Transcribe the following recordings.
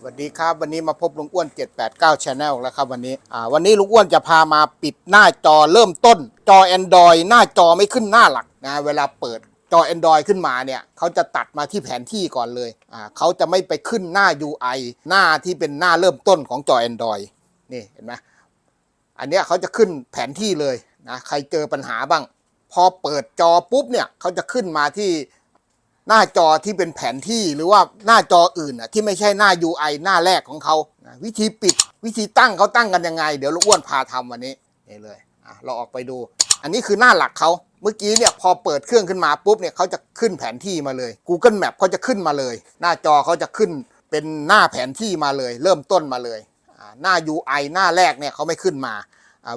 สวัสดีครับวันนี้มาพบลุงอ้วน 789 Channel แล้วครับวันนี้อ่าวันนี้ลุงอ้วนจะพามาปิดหน้าจอเริ่มต้น จอ Android หน้าจอไม่ขึ้นหน้าหลักนะเวลาเปิดจอ Android ขึ้นมาเนี่ยเขาจะตัดมาที่แผนที่ก่อนเลยอ่าเขาจะไม่ไปขึ้นหน้า UI หน้าที่เป็นหน้าเริ่มต้นของจอ Android นี่เห็นไหมอันเนี้ยเขาจะขึ้นแผนที่เลยนะใครเจอปัญหาบ้าง พอเปิดจอปุ๊บเนี่ยเขาจะขึ้นมาที่ หน้าจอที่เป็นแผนที่หรือว่าหน้าจออื่นอะที่ไม่ใช่หน้า UI หน้าแรกของเขาวิธีปิดวิธีตั้งเขาตั้งกันยังไง เดี๋ยวลูกอ้วนพาทำวันนี้นี่เลยอะเราออกไปดู อันนี้คือหน้าหลักเขาเมื่อกี้เนี่ยพอเปิดเครื่องขึ้นมาปุ๊บเนี่ยเขาจะขึ้นแผนที่มาเลย Google Map เขาจะขึ้นมาเลย หน้าจอเขาจะขึ้นเป็นหน้าแผนที่มาเลย เริ่มต้นมาเลยหน้า UI หน้าแรกเนี่ยเขาไม่ขึ้นมา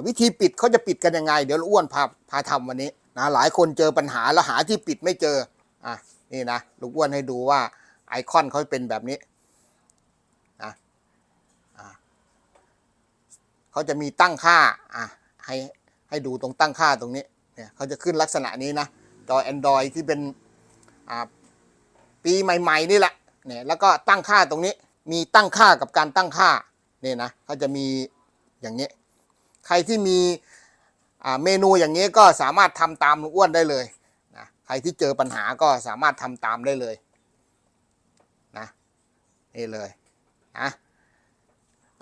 วิธีปิดเขาจะปิดกันยังไง เดี๋ยวลูกอ้วนพาพาทำวันนี้นะหลายคนเจอปัญหาแล้วหาที่ปิดไม่เจออะ นี่นะลูกอ้วนให้ดูว่าไอคอนเขาเป็นแบบนี้นะะเขาจะมีตั้งค่าอะให้ให้ดูตรงตั้งค่าตรงนี้เนี่ยเขาจะขึ้นลักษณะนี้นะจอ Android ที่เป็นอ่าปีใหม่ ๆ นี่แหละเนี่ยแล้วก็ตั้งค่าตรงนี้มีตั้งค่ากับการตั้งค่าเนี่ยนะเขาจะมีอย่างนี้ ใครที่มีเมนูอย่างนี้ก็สามารถทำตามลุงอ้วนได้เลย รที่เจอปัญหาก็สามารถทำตามได้เลยนะนี่เลยนะ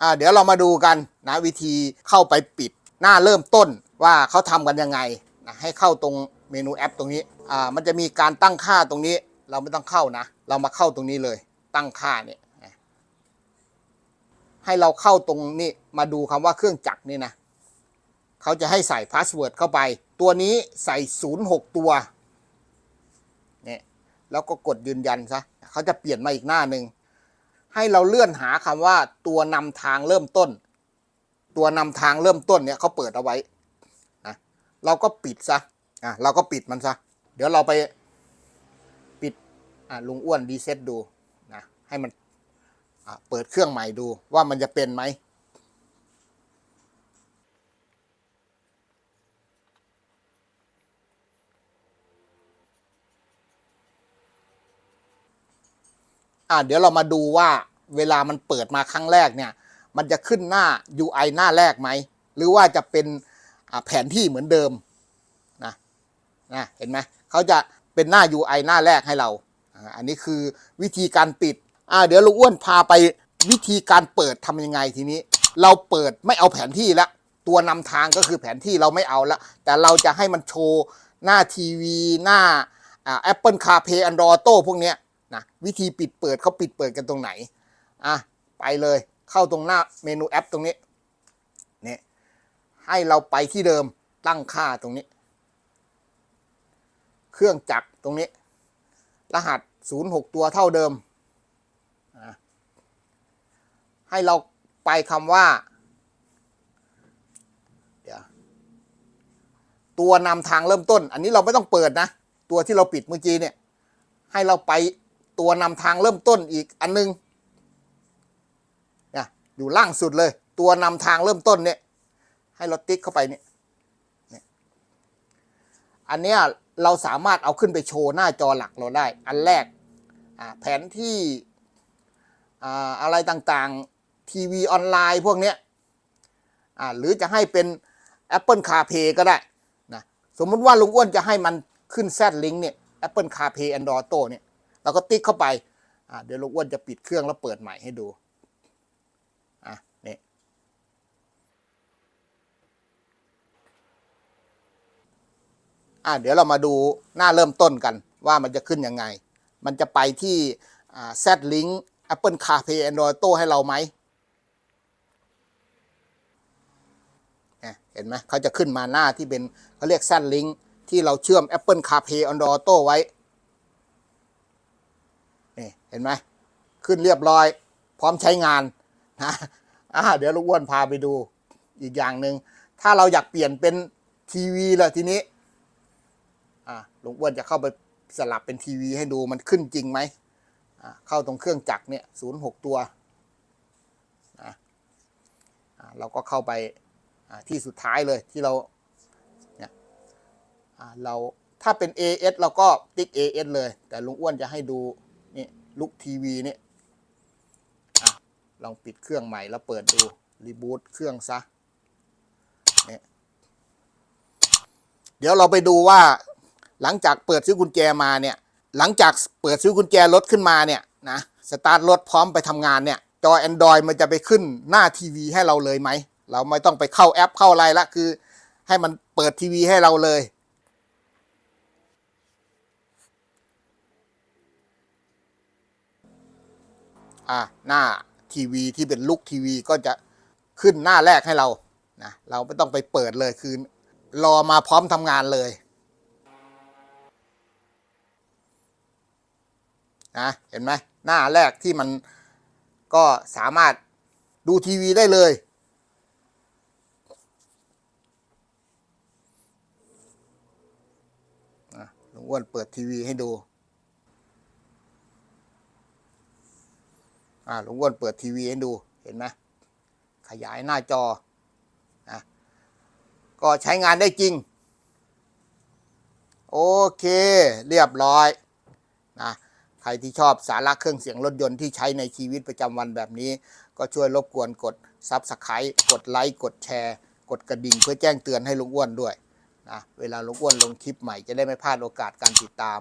อ่าเดี๋ยวเรามาดูกันนะวิธีเข้าไปปิดหน้าเริ่มต้นว่าเขาทำกันยังไงนะให้เข้าตรงเมนูแอปตรงนี้อ่ามันจะมีการตั้งค่าตรงนี้เราไม่ต้องเข้านะ เรามาเข้าตรงนี้เลย ตั้งค่าเนี่ยให้เราเข้าตรงนี้มาดูคำว่าเครื่องจักรนี่นะเขาจะให้ใส่พาสเวิร์ดเข้าไป ตัวนี้ใส่ 06 ตัวเนี่ย แล้วก็กดยืนยันซะเขาจะเปลี่ยนมาอีกหน้าหนึ่งให้เราเลื่อนหาคำว่าตัวนำทางเริ่มต้น ตัวนำทางเริ่มต้นเนี่ยเขาเปิดเอาไว้นะเราก็ปิดซะอะเราก็ปิดมันซะเดี๋ยวเราไปปิดอะลุงอ้วนดีเซ็ตดูนะให้มันเปิดเครื่องใหม่ดูว่ามันจะเป็นไหม อ่าเดี๋ยวเรามาดูว่าเวลามันเปิดมาครั้งแรกเนี่ย มันจะขึ้นหน้า UI หน้าแรกไหม หรือว่าจะเป็นแผนที่เหมือนเดิมนะนะเห็นไหมเขาจะเป็นหน้า UI หน้าแรกให้เรา อันนี้คือวิธีการปิดอ่าเดี๋ยวลุงอ้วนพาไปวิธีการเปิดทำยังไงทีนี้ เราเปิดไม่เอาแผนที่ละตัวนำทางก็คือแผนที่เราไม่เอาละแต่เราจะให้มันโชว์หน้าทีวี หน้าอ่า Apple CarPlay Android Auto พวกเนี้ย นะวิธีปิดเปิดเขาปิดเปิดกันตรงไหนอะไปเลยเข้าตรงหน้าเมนูแอปตรงนี้เนี่ยให้เราไปที่เดิมตั้งค่าตรงนี้ เครื่องจักรตรงนี้ รหัส 06 ตัวเท่าเดิม ให้เราไปคำว่าเดี๋ยวตัวนำทางเริ่มต้น อันนี้เราไม่ต้องเปิดนะ ตัวที่เราปิดเมื่อกี้เนี่ย ให้เราไป ตัวนำทางเริ่มต้นอีกอันนึงเนี่ยอยู่ล่างสุดเลย ตัวนำทางเริ่มต้นเนี่ย ให้เราติ๊กเข้าไปเนี่ยอันเนี้ยเราสามารถเอาขึ้นไปโชว์หน้าจอหลักเราได้ อันแรกแผนที่อะไรต่างๆ ทีวีออนไลน์พวกเนี้ยหรือจะให้เป็น Apple CarPlay ก็ได้นะสมมุติว่าลุงอ้วนจะให้มันขึ้นแซดลิงเนี่ย Apple CarPlay Android Auto เนี่ย เราก็ติ๊กเข้าไปอ่าเดี๋ยวลุงอ้วนจะปิดเครื่องแล้วเปิดใหม่ให้ดูอะนี่อ่าเดี๋ยวเรามาดูหน้าเริ่มต้นกันว่ามันจะขึ้นยังไง มันจะไปที่อ่า Z-Link Apple CarPlay Android Auto ให้เราไหมเห็นไหมเขาจะขึ้นมาหน้าที่เป็นเขาเรียก Z-Link ที่เราเชื่อม Apple CarPlay Android Auto ไว้ นี่เห็นไหมขึ้นเรียบร้อย พร้อมใช้งานนะอ่าเดี๋ยวลูกอ้วนพาไปดูอีกอย่างหนึ่งถ้าเราอยากเปลี่ยนเป็นทีวีละทีนี้อ่าลุงอ้วนจะเข้าไปสลับเป็นทีวีให้ดูมันขึ้นจริงไหมอ่าเข้าตรงเครื่องจักรเนี่ยศูนย์หกตัวนะอ่าเราก็เข้าไปที่สุดท้ายเลยที่เราเนี่ยเราถ้าเป็น AS เราก็ติ๊ก AS เลย แต่ลุงอ้วนจะให้ดู ลุกทีวีนี่อะลองปิดเครื่องใหม่แล้วเปิดดู รีบูตเครื่องซะเนี่ยเดี๋ยวเราไปดูว่า หลังจากเปิดซื้อกุญแจมาเนี่ย หลังจากเปิดซื้อกุญแจรถขึ้นมาเนี่ยนะสตาร์ทรถพร้อมไปทำงานเนี่ย จอ Android มันจะไปขึ้นหน้าทีวีให้เราเลยไหม เราไม่ต้องไปเข้าแอปเข้าอะไรละคือ ให้มันเปิดทีวีให้เราเลย อะหน้าทีวีที่เป็นลูกทีวีก็จะขึ้นหน้าแรกให้เรานะเราไม่ต้องไปเปิดเลยคือรอมาพร้อมทำงานเลยนะเห็นไหมหน้าแรกที่มันก็สามารถดูทีวีได้เลยลุงอ้วนเปิดทีวีให้ดู อ่าลุงอ้วนเปิดทีวีให้ดูเห็นไหมขยายหน้าจอนะก็ใช้งานได้จริง โอเคเรียบร้อยนะใครที่ชอบสาระเครื่องเสียงรถยนต์ที่ใช้ในชีวิตประจำวันแบบนี้ ก็ช่วยรบกวนกด Subscribe กดไลค์กดแชร์ กดกระดิ่งเพื่อแจ้งเตือนให้ลุงอ้วนด้วยนะเวลาลุงอ้วนลงคลิปใหม่จะได้ไม่พลาดโอกาสการติดตาม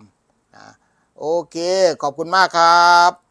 นะโอเค ขอบคุณมากครับ